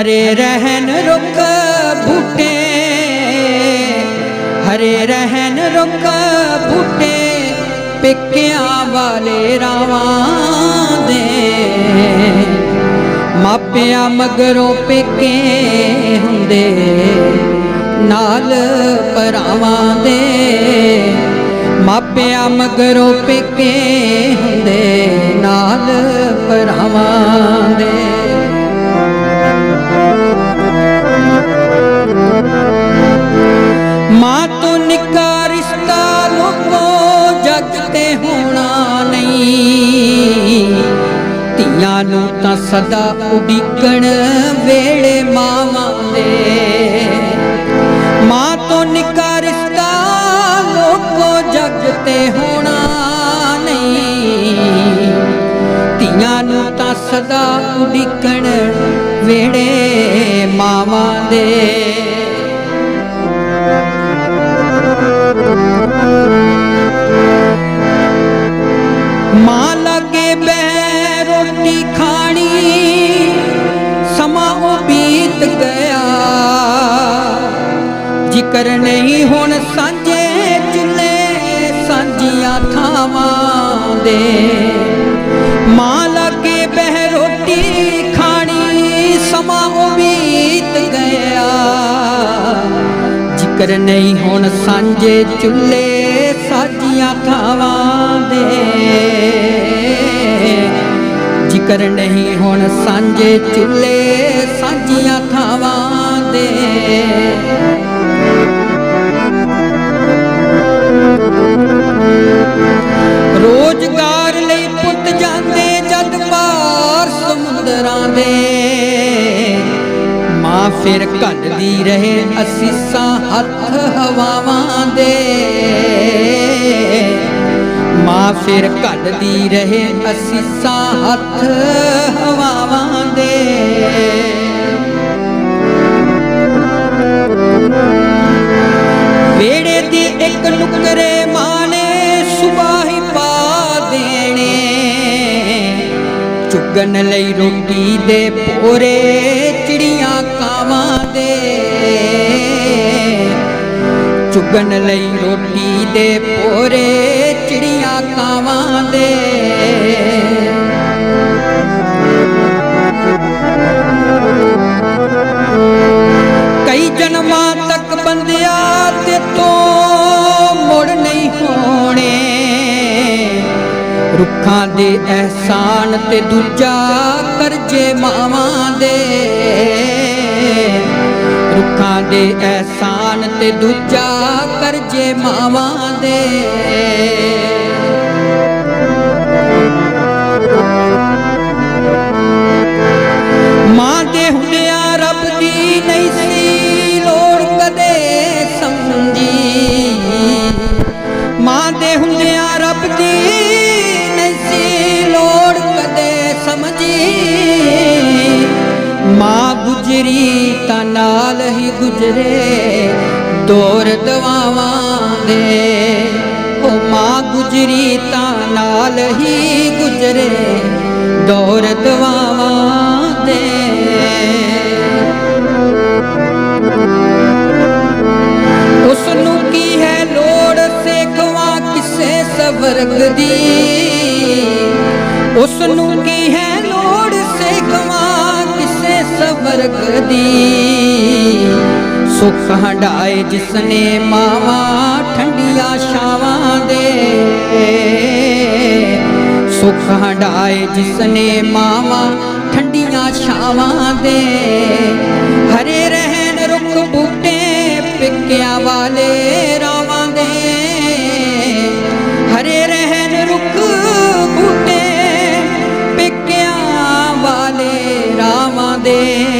ਹਰੇ ਰਹਿਣ ਰੁੱਖ ਬੂਟੇ, ਹਰੇ ਰਹਿਣ ਰੁੱਖ ਬੂਟੇ, ਪਿੱਕਿਆਂ ਵਾਲੇ ਰਾਵਾਂ ਦੇ। ਮਾਪਿਆਂ ਮਗਰੋਂ ਪੇਕੇ ਹੁੰਦੇ, ਨਾਲ ਪਰਾਵਾਂ ਦੇ। ਮਾਪਿਆਂ ਮਗਰੋਂ ਪੇਕੇ ਹੁੰਦੇ, ਨਾਲ ਪਰਾਵਾਂ ਦੇ। ਧੀਆਂ ਨੂੰ ਤਾਂ ਸਦਾ ਉਡੀਕਣ ਵੇਲੇ ਮਾਵਾਂ ਦੇ। ਮਾਂ ਤੋਂ ਨਿੱਕਾ ਰਿਸ਼ਤਾ ਲੋਕੋ ਜੱਗ ਤੇ ਹੋਣਾ ਨਹੀਂ। ਧੀਆਂ ਨੂੰ ਤਾਂ ਸਦਾ ਉਡੀਕਣ ਵੇੜੇ ਮਾਵਾਂ ਦੇ। ਜ਼ਿਕਰ ਨਹੀਂ, ਹੁਣ ਸਾਂਝੇ ਚੁੱਲੇ ਸਾਂਝੀਆਂ ਥਾਵਾਂ ਦੇ। ਮਾਂ ਲਾਗੇ ਬਹਿ ਰੋਟੀ ਖਾਣੀ, ਸਮਾਂ ਉਹ ਗਿਆ। ਜ਼ਿਕਰ ਨਹੀਂ, ਹੁਣ ਸਾਂਝੇ ਚੁੱਲੇ ਸਾਂਝੀਆਂ ਥਾਵਾਂ ਦੇ। ਜ਼ਿਕਰ ਨਹੀਂ, ਹੁਣ ਸਾਂਝੇ ਚੁੱਲੇ ਸਾਂਝੀਆਂ ਥਾਵਾਂ ਦੇ। ਮਾਂ ਫਿਰ ਘੱਲਦੀ ਰਹੇ ਅਸੀਸਾਂ ਹੱਥ ਹਵਾਵਾਂ ਦੇ। ਮਾਂ, ਫਿਰ ਘੱਲਦੀ ਰਹੇ ਅਸੀਸਾਂ ਹੱਥ ਹਵਾਵਾਂ ਦੇ। ਚੁਗਣ ਲਈ ਰੋਟੀ ਦੇ ਪੋਰੇ ਚਿੜੀਆਂ ਕਾਵਾਂ ਦੇ। ਚੁਗਣ ਲਈ ਰੋਟੀ ਦੇ ਪੋਰੇ ਚਿੜੀਆਂ ਕਾਵਾਂ ਦੇ। ਰੁੱਖਾਂ ਦੇ ਅਹਿਸਾਨ ਤੇ ਦੂਜਾ ਕਰਜੇ ਮਾਵਾਂ ਦੇ। ਰੁੱਖਾਂ ਦੇ ਅਹਿਸਾਨ ਤੇ ਦੂਜਾ ਕਰਜੇ ਮਾਵਾਂ ਦੇ। ਮਾਂ ਦੇ ਹੁੰਦਿਆਂ ਰੱਬ ਦੀ ਨਹੀਂ ਸੀ ਲੋੜ ਕਦੇ ਸਮਝੀ। ਮਾਂ ਦੇ ਹੁੰਦਿਆਂ ਰੱਬ ਦੀ ਗੁਜਰੀ ਤਾਂ ਨਾਲ ਹੀ ਗੁਜਰੇ, ਦੌਰ ਦਵਾਵਾਂ ਦੇ। ਉਹ ਮਾਂ ਗੁਜਰੀ ਤਾਂ ਨਾਲ ਹੀ ਗੁਜਰੇ, ਦੌਰ ਦਵਾਵਾਂ ਦੇ। ਉਸ ਨੂੰ ਕੀ ਹੈ ਲੋੜ ਸੇਖਵਾ ਕਿਸੇ ਸਵਰਗ ਦੀ? ਉਸ ਨੂੰ ਕੀ ਹੈ ਲੋੜ ਸਵਰਗ ਸੁਖ ਹੰਡਾਏ ਜਿਸਨੇ ਮਾਵਾਂ, ਠੰਡੀਆਂ ਛਾਵਾਂ ਦੇ। ਸੁਖ ਹੰਡਾਏ ਜਿਸਨੇ ਮਾਵਾਂ, ਠੰਡੀਆਂ ਛਾਵਾਂ ਦੇ। ਹਰੇ ਰਹਿਣ ਰੁੱਖ ਬੂਟੇ ਪਿੱਕਿਆਂ ਵਾਲੇ ਰਾਵਾਂ ਦੇ। ਹਰੇ ਰਹਿਣ ਰੁੱਖ ਬੂਟੇ ਪਿੱਕਿਆਂ ਵਾਲੇ ਰਾਵਾਂ ਦੇ।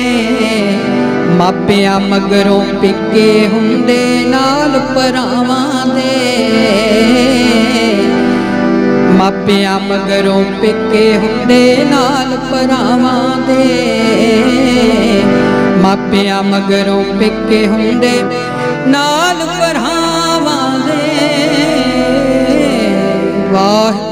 ਮਾਪਿਆਂ ਮਗਰੋਂ ਪਿੱਕੇ ਹੁੰਦੇ ਨਾਲ ਪਰਾਵਾਂ ਦੇ। ਮਾਪਿਆਂ ਮਗਰੋਂ ਪਿੱਕੇ ਹੁੰਦੇ ਨਾਲ ਪਰਾਵਾਂ ਦੇ। ਮਾਪਿਆਂ ਮਗਰੋਂ ਪਿੱਕੇ ਹੁੰਦੇ ਨਾਲ ਪਰਾਵਾਂ ਦੇ। ਵਾਹ